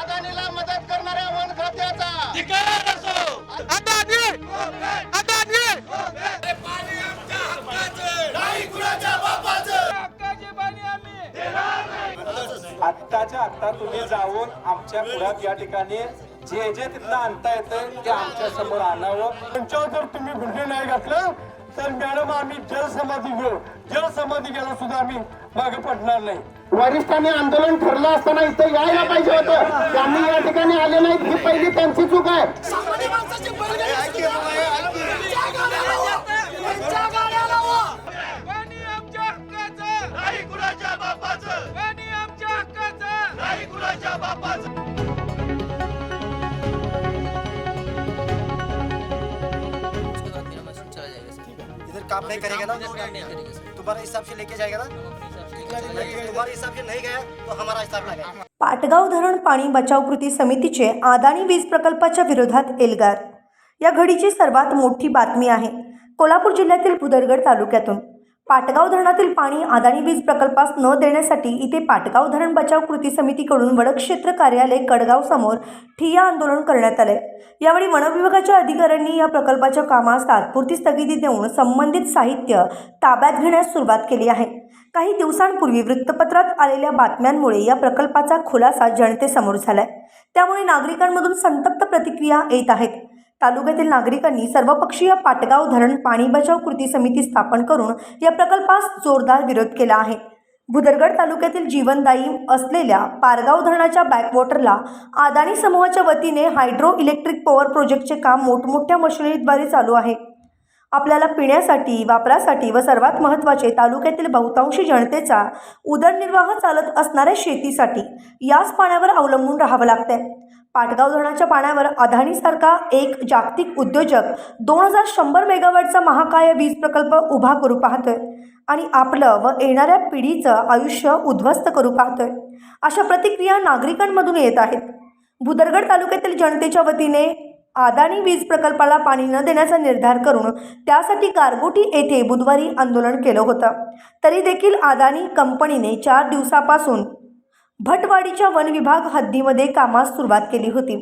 अदानीला मदत करणाऱ्या वन खात्याचा. अदानी अदानी आत्ताच्या आत्ता तुम्ही जाऊन आमच्या पुढ्यात या ठिकाणी जे जे तिथलं आणता येतं ते आमच्यासमोर आणावं. त्यांच्यावर जर तुम्ही गुन्हे नाही घातलं तर मॅडम आम्ही जलसमाधी घेऊ. जलसमाधी घ्यायला सुद्धा आम्ही मागे पडणार नाही. वरिष्ठांनी आंदोलन ठरलं असताना इथं यायला पाहिजे होतं. त्यांनी या ठिकाणी आले नाहीत. ही पहिली त्यांची चूक आहे. सर इधर काम नहीं करेगा ना? तुम्हारे हिसाब से लेके जाएगा ना? तुम्हारे हिसाब से नहीं गया तो हमारा हिसाब पाटगाव धरण पाणी बचाव कृती समितीचे आदानी वीज प्रकल्पाच्या विरोधात एल्गार. या घडीची सर्वात मोठी बातमी आहे. कोल्हापूर जिल्ह्यातील भुदरगड तालुक्यातून. पाटगाव धरणातील पाणी अदानी वीज प्रकल्पास न देण्यासाठी इथे पाटगाव धरण बचाव कृती समितीकडून वडक्षेत्र कार्यालय कडगाव समोर ठिय्या आंदोलन करण्यात आले. यावेळी वनविभागाच्या अधिकाऱ्यांनी या प्रकल्पाच्या कामास तात्पुरती स्थगिती देऊन संबंधित साहित्य ताब्यात घेण्यास सुरुवात केली आहे. काही दिवसांपूर्वी वृत्तपत्रात आलेल्या बातम्यांमुळे या प्रकल्पाचा खुलासा जनतेसमोर झालाय. त्यामुळे नागरिकांमधून संतप्त प्रतिक्रिया येत आहेत. तालुक्यातील नागरिकांनी सर्वपक्षीय पाटगाव धरण पाणी बचाव कृती समिती स्थापन करून या प्रकल्पास जोरदार विरोध केला आहे. भुदरगड तालुक्यातील जीवनदायी असलेल्या पारगाव धरणाच्या बॅकवॉटरला अदानी समूहाच्या वतीने हायड्रो इलेक्ट्रिक पॉवर प्रोजेक्टचे काम मोठमोठ्या मशिनरीद्वारे चालू आहे. आपल्याला पिण्यासाठी वापरासाठी व सर्वात महत्त्वाचे तालुक्यातील बहुतांशी जनतेचा उदरनिर्वाह चालत असणाऱ्या शेतीसाठी याच पाण्यावर अवलंबून राहावं लागतंय. पाटगाव धरणाच्या पाण्यावर अदानीसारखा एक जागतिक उद्योजक दोन हजार शंभर मेगावॅटचा महाकाय वीज प्रकल्प उभा करू पाहतोय आणि आपलं व येणाऱ्या पिढीचं आयुष्य उद्ध्वस्त करू पाहतोय. अशा प्रतिक्रिया नागरिकांमधून येत आहेत. भुदरगड तालुक्यातील जनतेच्या वतीने अदानी वीज प्रकल्पाला पाणी न देण्याचा निर्धार करून त्यासाठी गारगोटी येथे बुधवारी आंदोलन केलं होतं. तरी देखील अदानी कंपनीने चार दिवसापासून भटवाडीच्या वन विभाग हद्दीमध्ये कामास सुरुवात केली होती.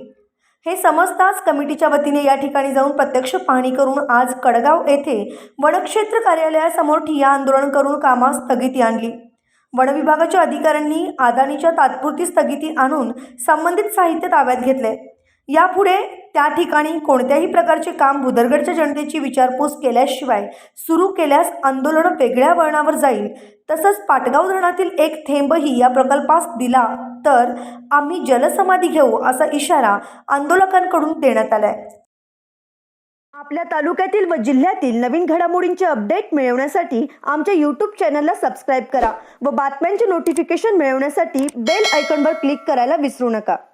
हे समजताच कमिटीच्या वतीने या ठिकाणी जाऊन प्रत्यक्ष पाहणी करून आज कडगाव येथे वनक्षेत्र कार्यालयासमोर ठिया आंदोलन करून कामास स्थगिती आणली. वनविभागाच्या अधिकाऱ्यांनी अदानीच्या तात्पुरती स्थगिती आणून संबंधित साहित्य ताब्यात घेतले. यापुढे त्या ठिकाणी कोणत्याही प्रकारचे काम भुदरगडच्या जनतेची विचारपूस केल्याशिवाय सुरू केल्यास आंदोलन वेगळ्या वळणावर जाईल. तसंच पाटगाव धरणातील एक थेंबही या प्रकल्पास दिला तर आम्ही जलसमाधी घेऊ असा इशारा आंदोलकांकडून देण्यात आलाय. आपल्या तालुक्यातील व जिल्ह्यातील नवीन घडामोडींचे अपडेट मिळवण्यासाठी आमच्या यूट्यूब चॅनलला सबस्क्राईब करा व बातम्यांचे नोटिफिकेशन मिळवण्यासाठी बेल आयकॉनवर क्लिक करायला विसरू नका.